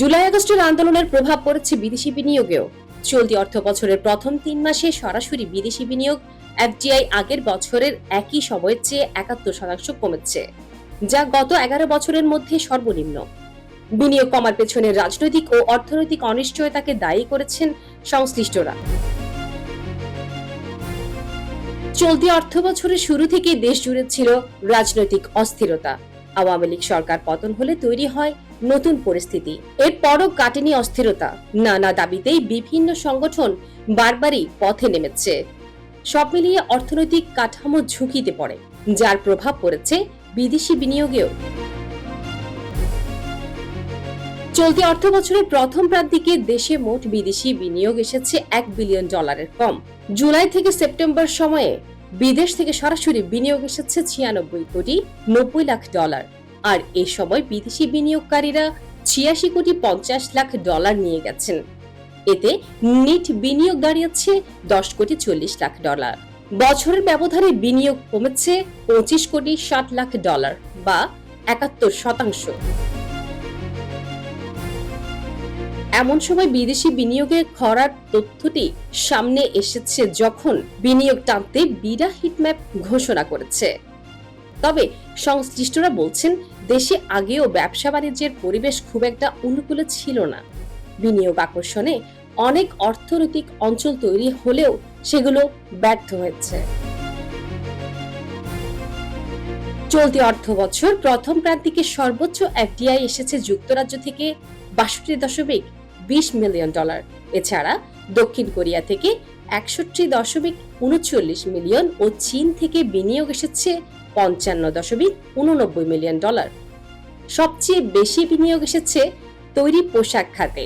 জুলাই আগস্টের আন্দোলনের প্রভাব পড়েছে বিদেশি বিনিয়োগেও। চলতি অর্থ বছরের প্রথম তিন মাসে সরাসরি বিদেশি বিনিয়োগ এফডিআই আগের বছরের একই সময়ের চেয়ে একাত্তর শতাংশ কমেছে, যা গত এগারো বছরের মধ্যে সর্বনিম্ন। বিনিয়োগ কমার পেছনে রাজনৈতিক ও অর্থনৈতিক অনিশ্চয়তাকে দায়ী করেছেন সংশ্লিষ্টরা। চলতি অর্থ বছরের শুরু থেকেই দেশ জুড়ে ছিল রাজনৈতিক অস্থিরতা। আওয়ামী লীগ সরকার পতন হলে তৈরি হয় নতুন পরিস্থিতি। এরপরও কাটেনি অস্থিরতা। নানা দাবিতেই বিভিন্ন সংগঠন বারবারই পথে নেমেছে। সব মিলিয়ে অর্থনৈতিক কাঠামো ঝুঁকিতে পড়ে, যার প্রভাব পড়েছে বিদেশি বিনিয়োগেও। চলতি অর্থ বছরের প্রথম প্রান্তিকে দেশে মোট বিদেশি বিনিয়োগ এসেছে এক বিলিয়ন ডলারের কম। জুলাই থেকে সেপ্টেম্বর সময়ে বিদেশ থেকে সরাসরি বিনিয়োগ এসেছে ছিয়ানব্বই কোটি নব্বই লাখ ডলার। আর এ সময় বিদেশি বিনিয়োগকারীরা ছিয়াশি কোটি পঞ্চাশ লাখ ডলার নিয়ে গেছেন। এতে নিট বিনিয়োগ দাঁড়িয়েছে দশ কোটি চল্লিশ লাখ ডলার। বছরের ব্যবধানে বিনিয়োগ কমেছে পঁচিশ কোটি ষাট লাখ ডলার বা একাত্তর শতাংশ। এমন সময় বিদেশি বিনিয়োগের খরার তথ্যটি সামনে এসেছে যখন বিনিয়োগ টানতে বিরা হিটম্যাপ ঘোষণা করেছে। তবে সংশ্লিষ্টরা বলছেন, দেশে আগেও ব্যবসা বাণিজ্যের পরিবেশ খুব একটা অনুকূলে ছিল না। বিনিয়োগ আকর্ষণে অনেক অর্থনৈতিক অঞ্চল তৈরি হলেও সেগুলো ব্যর্থ হয়েছে। চলতি অর্থ বছর প্রথম প্রান্তিকে সর্বোচ্চ এফডিআই এসেছে যুক্তরাজ্য থেকে বাষট্টি দশমিক বিশ মিলিয়ন ডলার। এছাড়া দক্ষিণ কোরিয়া থেকে একষট্টি দশমিক উনচল্লিশ মিলিয়ন ও চীন থেকে বিনিয়োগ এসেছে পঞ্চান্ন দশমিক উননব্বই মিলিয়ন ডলার। সবচেয়ে বেশি বিনিয়োগ এসেছে তৈরি পোশাক খাতে।